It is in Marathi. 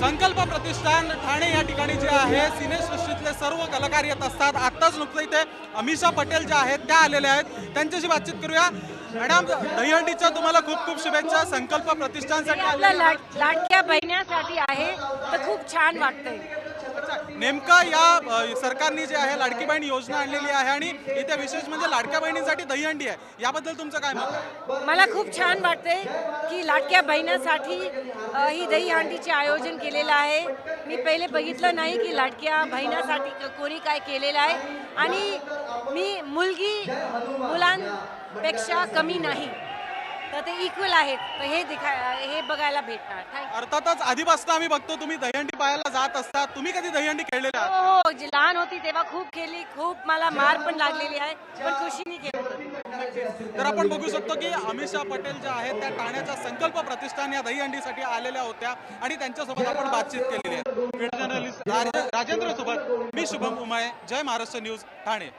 संकल्प प्रतिष्ठान ठाणे या ठिकाणी जे आहे सिनेसृष्टीतले सर्व कलाकार येत असतात. आत्ताच नुकतं इथे अमिषा पटेल ज्या आहेत त्या आलेल्या आहेत. त्यांच्याशी बातचीत करूया. मॅडम दहीहंडीच्या तुम्हाला खूप खूप शुभेच्छा. संकल्प प्रतिष्ठानसाठी लाडक्या बहिण्यासाठी आहे तर खूप छान वाटतंय. नेमकं या सरकारने जे आहे लाडकी बहीण योजना आणलेली आहे आणि इथे विशेष म्हणजे लाडक्या बहिणींसाठी दहीहंडी आहे. याबद्दल तुमचं काय मत मला खूप छान वाटते की लाडक्या बहिणासाठी ही दहीहंडीचे आयोजन केलेलं आहे. मी पहिले बघितलं नाही की लाडक्या बहिणासाठी कोणी काय केलेलं आहे. आणि मी मुलगी मुलांपेक्षा कमी नाही. तर ते इक्वल आहेत. तर हे दिखा हे बघायला भेटणार. थँक्यू अर्थातच आधीपासून आम्ही बघतो तुम्ही दहीहंडी पाहायला जात असता. तुम्ही कधी दहीहंडी खेळलेल्या आहात? हो हो जी लहान होती तेव्हा खूप खेळली खूप मला मार पण लागलेली आहे पण खुशीने खेळत होती. तर आपण बघू शकतो की अमिषा पटेल ज्या आहेत त्या ठाण्याच्या संकल्प प्रतिष्ठान या दहीहंडीसाठी आलेल्या होत्या आणि त्यांच्यासोबत आपण बातचीत केलेली आहे. जर्नलिस्ट राजेंद्र सोबत मी शुभम उमाळे जय महाराष्ट्र न्यूज ठाणे.